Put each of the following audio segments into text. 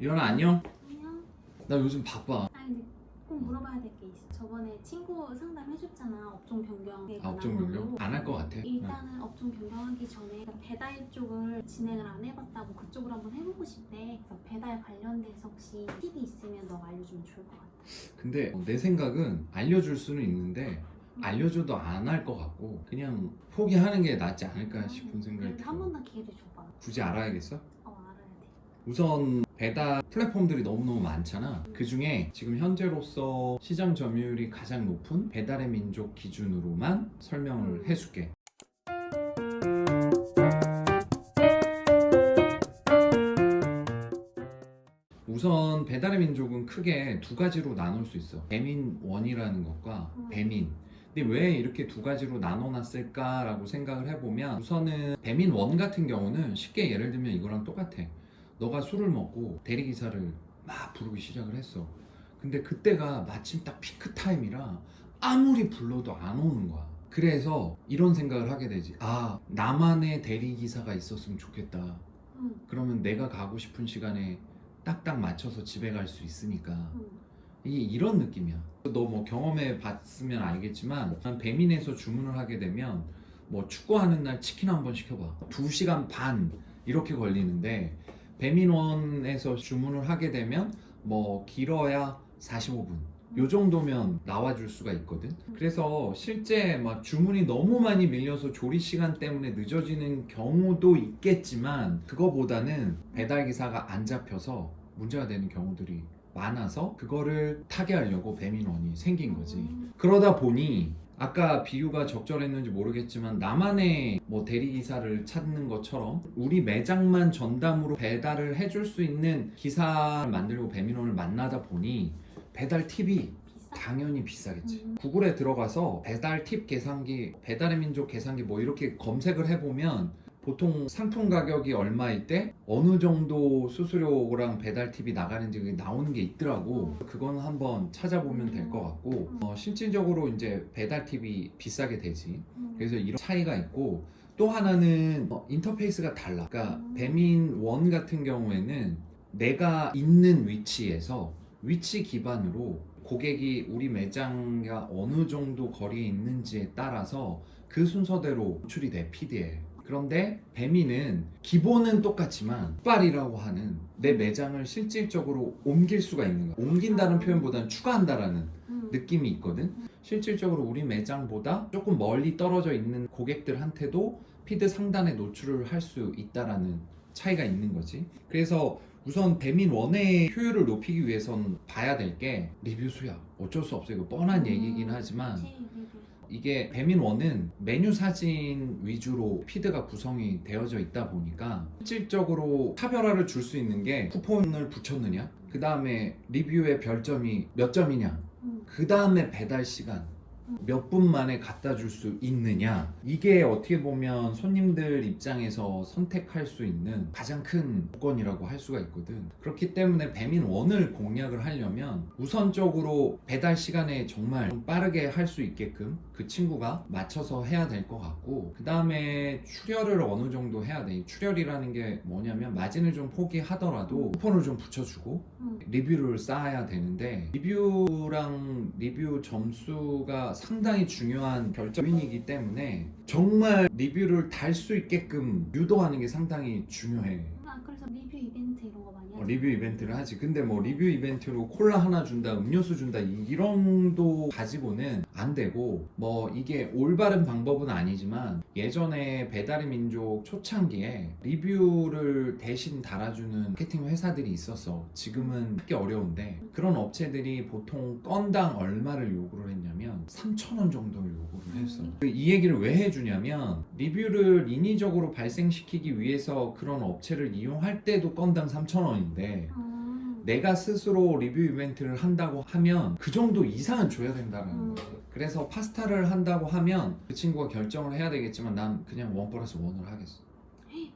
이현아 안녕? 안녕. 나 요즘 바빠. 아니 근데 꼭 물어봐야 될 게 있어. 저번에 친구 상담 해줬잖아. 업종 변경. 아, 업종 변경? 안 할 것 같아. 일단은 업종 변경하기 전에 배달 쪽을 진행을 안 해봤다고 그쪽으로 한번 해보고 싶대. 그래서 배달 관련돼서 혹시 팁이 있으면 너가 알려주면 좋을 것 같아. 근데 내 생각은 알려줄 수는 있는데 알려줘도 안 할 것 같고 그냥 포기하는 게 낫지 않을까 싶은 생각이 그래도 한 들어. 번더 기회를 줘봐. 굳이 알아야겠어? 어 알아야 돼. 우선 배달 플랫폼들이 너무너무 많잖아. 그 중에 지금 현재로서 시장 점유율이 가장 높은 배달의 민족 기준으로만 설명을 음. 해줄게. 우선 배달의 민족은 크게 두 가지로 나눌 수 있어. 배민원이라는 것과 음. 배민. 근데 왜 이렇게 두 가지로 나눠놨을까라고 생각을 해보면 우선은 배민원 같은 경우는 쉽게 예를 들면 이거랑 똑같아. 너가 술을 먹고 대리기사를 막 부르기 시작을 했어. 근데 그때가 마침 딱 피크 타임이라 아무리 불러도 안 오는 거야. 그래서 이런 생각을 하게 되지. 아, 나만의 대리기사가 있었으면 좋겠다. 응. 그러면 내가 가고 싶은 시간에 딱딱 맞춰서 집에 갈 수 있으니까 응. 이게 이런 느낌이야. 너 뭐 경험해 봤으면 알겠지만 난 배민에서 주문을 하게 되면 뭐 축구하는 날 치킨 한 번 시켜봐. 2시간 반 이렇게 걸리는데 배민원에서 주문을 하게 되면 뭐 길어야 45분. 요 정도면 나와줄 수가 있거든. 그래서 실제 막 주문이 너무 많이 밀려서 조리 시간 때문에 늦어지는 경우도 있겠지만 그거보다는 배달 기사가 안 잡혀서 문제가 되는 경우들이 많아서 그거를 타개하려고 배민원이 생긴 거지. 음. 그러다 보니 아까 비유가 적절했는지 모르겠지만 나만의 뭐 대리기사를 찾는 것처럼 우리 매장만 전담으로 배달을 해줄 수 있는 기사를 만들고 배민원을 만나다 보니 배달 팁이? 당연히 비싸겠지. 음. 구글에 들어가서 배달 팁 계산기, 배달의 민족 계산기 뭐 이렇게 검색을 해보면 보통 상품 가격이 얼마일 때 어느 정도 수수료랑 배달 팁이 나가는지 나오는 게 있더라고. 그건 한번 찾아보면 될 것 같고 어, 실질적으로 이제 배달 팁이 비싸게 되지. 음. 그래서 이런 차이가 있고 또 하나는 어, 인터페이스가 달라. 그러니까 음. 배민 원 같은 경우에는 내가 있는 위치에서 위치 기반으로 고객이 우리 매장과 어느 정도 거리에 있는지에 따라서 그 순서대로 노출이 돼 피드에. 그런데 배민은 기본은 똑같지만 빨이라고 하는 내 매장을 실질적으로 옮길 수가 있는 거야. 옮긴다는 표현보다는 추가한다라는 음. 느낌이 있거든. 실질적으로 우리 매장보다 조금 멀리 떨어져 있는 고객들한테도 피드 상단에 노출을 할 수 있다라는 차이가 있는 거지. 그래서 우선 배민 원의 효율을 높이기 위해선 봐야 될 게 리뷰 수야. 어쩔 수 없어. 이거 뻔한 음. 얘기긴 하지만 그치. 이게 배민 원은 메뉴 사진 위주로 피드가 구성이 되어져 있다 보니까 실질적으로 차별화를 줄 수 있는 게 쿠폰을 붙였느냐, 그 다음에 리뷰의 별점이 몇 점이냐, 음. 그 다음에 배달 시간 몇 분 만에 갖다 줄 수 있느냐? 이게 어떻게 보면 손님들 입장에서 선택할 수 있는 가장 큰 조건이라고 할 수가 있거든. 그렇기 때문에 배민 원을 공략을 하려면 우선적으로 배달 시간에 정말 좀 빠르게 할 수 있게끔 그 친구가 맞춰서 해야 될 것 같고 그 다음에 출혈을 어느 정도 해야 돼? 출혈이라는 게 뭐냐면 마진을 좀 포기하더라도 쿠폰을 좀 붙여주고 음. 리뷰를 쌓아야 되는데 리뷰랑 리뷰 점수가 상당히 중요한 결정이기 때문에 정말 리뷰를 달 수 있게끔 유도하는 게 상당히 중요해. 아 그래서 리뷰 이벤트 이런 거 많이 어, 하지. 리뷰 이벤트를 하지. 근데 뭐 리뷰 이벤트로 콜라 하나 준다, 음료수 준다 이- 이런 도 가지고는 안 되고 뭐 이게 올바른 방법은 아니지만 예전에 배달의 민족 초창기에 리뷰를 대신 달아주는 마케팅 회사들이 있었어. 지금은 꽤 어려운데 그런 업체들이 보통 건당 얼마를 요구를 했냐면 3,000원 정도를 요구를 했어. 음. 이 얘기를 왜 해주냐면 리뷰를 인위적으로 발생시키기 위해서 그런 업체를 이용할 때도 건당 3,000원인데 아. 내가 스스로 리뷰 이벤트를 한다고 하면 그 정도 이상은 줘야 된다는 음. 거예요. 그래서 파스타를 한다고 하면 그 친구가 결정을 해야 되겠지만 난 그냥 원 플러스 원을 하겠어.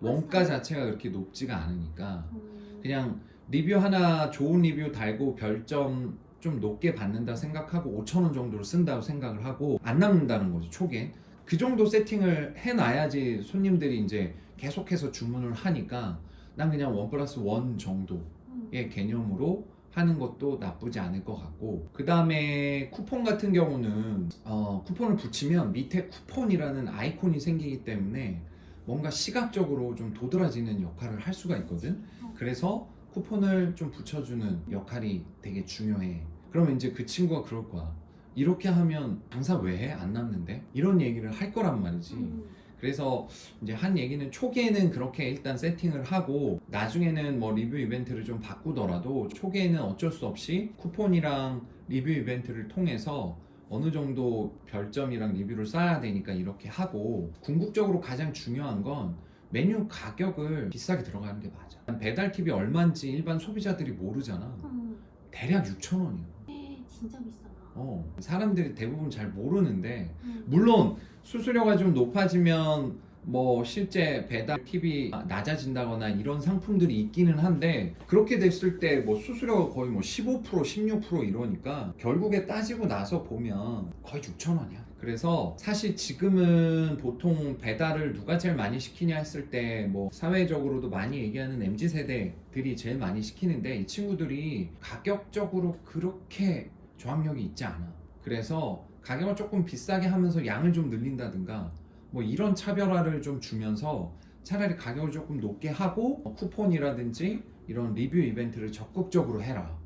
원가 자체가 그렇게 높지가 않으니까 음. 그냥 리뷰 하나 좋은 리뷰 달고 별점 좀 높게 받는다 생각하고 5천 원 정도를 쓴다고 생각을 하고 안 남는다는 거죠 초기엔 그 정도 세팅을 해놔야지 손님들이 이제 계속해서 주문을 하니까 난 그냥 원 플러스 원 정도 음. 개념으로 하는 것도 나쁘지 않을 것 같고 그 다음에 쿠폰 같은 경우는 어, 쿠폰을 붙이면 밑에 쿠폰이라는 아이콘이 생기기 때문에 뭔가 시각적으로 좀 도드라지는 역할을 할 수가 있거든 그래서 쿠폰을 좀 붙여주는 역할이 되게 중요해 그러면 이제 그 친구가 그럴 거야 이렇게 하면 장사 왜 해? 안 남는데? 이런 얘기를 할 거란 말이지 음. 그래서 이제 한 얘기는 초기에는 그렇게 일단 세팅을 하고 나중에는 뭐 리뷰 이벤트를 좀 바꾸더라도 초기에는 어쩔 수 없이 쿠폰이랑 리뷰 이벤트를 통해서 어느 정도 별점이랑 리뷰를 쌓아야 되니까 이렇게 하고 궁극적으로 가장 중요한 건 메뉴 가격을 비싸게 들어가는 게 맞아. 배달 팁이 얼마인지 일반 소비자들이 모르잖아. 음. 대략 6천 원이야. 네, 진짜 비싸다. 어, 사람들이 대부분 잘 모르는데 음. 물론 수수료가 좀 높아지면 뭐 실제 배달 팁이 낮아진다거나 이런 상품들이 있기는 한데 그렇게 됐을 때 뭐 수수료가 거의 뭐 15% 16% 이러니까 결국에 따지고 나서 보면 거의 6천 원이야. 그래서 사실 지금은 보통 배달을 누가 제일 많이 시키냐 했을 때 뭐 사회적으로도 많이 얘기하는 MZ 세대들이 제일 많이 시키는데 이 친구들이 가격적으로 그렇게 저항력이 있지 않아. 그래서 가격을 조금 비싸게 하면서 양을 좀 늘린다든가 뭐 이런 차별화를 좀 주면서 차라리 가격을 조금 높게 하고 어, 쿠폰이라든지 이런 리뷰 이벤트를 적극적으로 해라.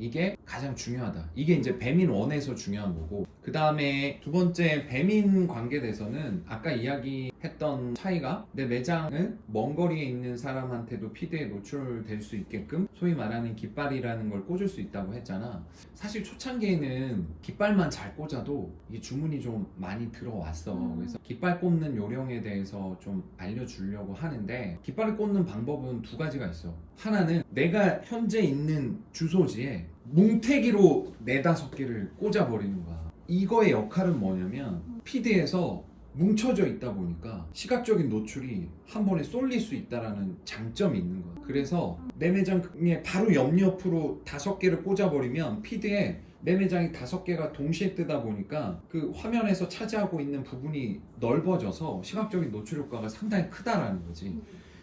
음. 이게 가장 중요하다. 이게 이제 배민 원에서 중요한 거고. 그 다음에 두 번째 배민 관계에서는 아까 이야기했던 차이가 내 매장은 먼 거리에 있는 사람한테도 피드에 노출될 수 있게끔 소위 말하는 깃발이라는 걸 꽂을 수 있다고 했잖아. 사실 초창기에는 깃발만 잘 꽂아도 이게 주문이 좀 많이 들어왔어. 음. 그래서 깃발 꽂는 요령에 대해서 좀 알려주려고 하는데 깃발을 꽂는 방법은 두 가지가 있어. 하나는 내가 현재 있는 주소지에 뭉태기로 네다섯 개를 꽂아버리는 거야. 이거의 역할은 뭐냐면 피드에서 뭉쳐져 있다 보니까 시각적인 노출이 한 번에 쏠릴 수 있다라는 장점이 있는 거야. 그래서 내 매장에 바로 옆옆으로 다섯 개를 꽂아버리면 피드에 내 매장이 다섯 개가 동시에 뜨다 보니까 그 화면에서 차지하고 있는 부분이 넓어져서 시각적인 노출 효과가 상당히 크다라는 거지.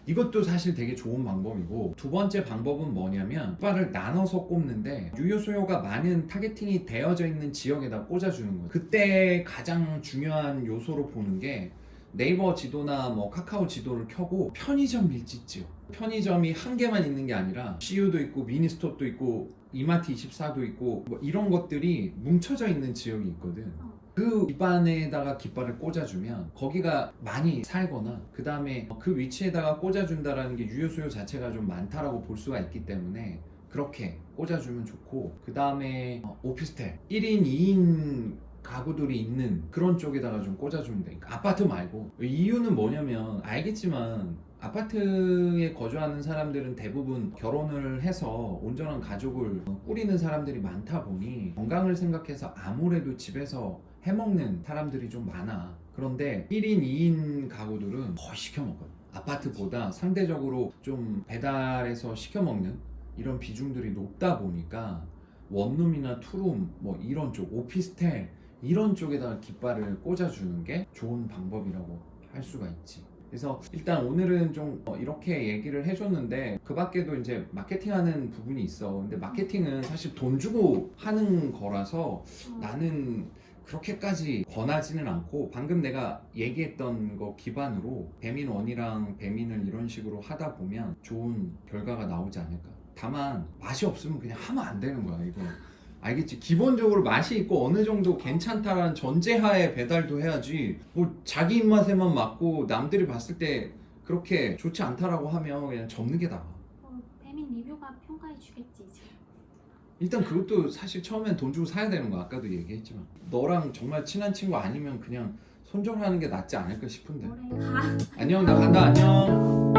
음. 이것도 사실 되게 좋은 방법이고 두 번째 방법은 뭐냐면 깃발을 나눠서 꼽는데 유효 수요가 많은 타겟팅이 되어져 있는 지역에다 꽂아주는 거예요. 그때 가장 중요한 요소로 보는 게 네이버 지도나 뭐 카카오 지도를 켜고 편의점 밀집 지역. 편의점이 한 개만 있는 게 아니라 CU도 있고 미니스톱도 있고 이마트 24도 있고 뭐 이런 것들이 뭉쳐져 있는 지역이 있거든. 그 기반에다가 깃발을 꽂아주면 거기가 많이 살거나 그 다음에 그 위치에다가 꽂아준다라는 게 유효 수요 자체가 좀 많다라고 볼 수가 있기 때문에 그렇게 꽂아주면 좋고 그 다음에 오피스텔 1인 2인 가구들이 있는 그런 쪽에다가 좀 꽂아주면 돼. 그러니까 아파트 말고 이유는 뭐냐면 알겠지만 아파트에 거주하는 사람들은 대부분 결혼을 해서 온전한 가족을 꾸리는 사람들이 많다 보니 건강을 생각해서 아무래도 집에서 해먹는 사람들이 좀 많아. 그런데 1인, 2인 가구들은 거의 시켜먹거든. 아파트보다 상대적으로 좀 배달해서 시켜 먹는 이런 비중들이 높다 보니까 원룸이나 투룸 뭐 이런 쪽 오피스텔 이런 쪽에다가 깃발을 꽂아주는 게 좋은 방법이라고 할 수가 있지. 그래서 일단 오늘은 좀 어, 이렇게 얘기를 해줬는데 그 밖에도 이제 마케팅하는 부분이 있어. 근데 마케팅은 사실 돈 주고 하는 거라서 어. 나는 그렇게까지 권하지는 않고 방금 내가 얘기했던 거 기반으로 배민 원이랑 배민을 이런 식으로 하다 보면 좋은 결과가 나오지 않을까. 다만 맛이 없으면 그냥 하면 안 되는 거야 이거. 알겠지? 기본적으로 맛이 있고 어느 정도 괜찮다라는 전제하에 배달도 해야지 뭐 자기 입맛에만 맞고 남들이 봤을 때 그렇게 좋지 않다라고 하면 그냥 접는 게 나아. 어, 배민 리뷰가 평가해 주겠지 이제. 일단 그것도 사실 처음엔 돈 주고 사야 되는 거 아까도 얘기했지만 너랑 정말 친한 친구 아니면 그냥 손절하는 게 낫지 않을까 싶은데 가. 안녕 나 간다 안녕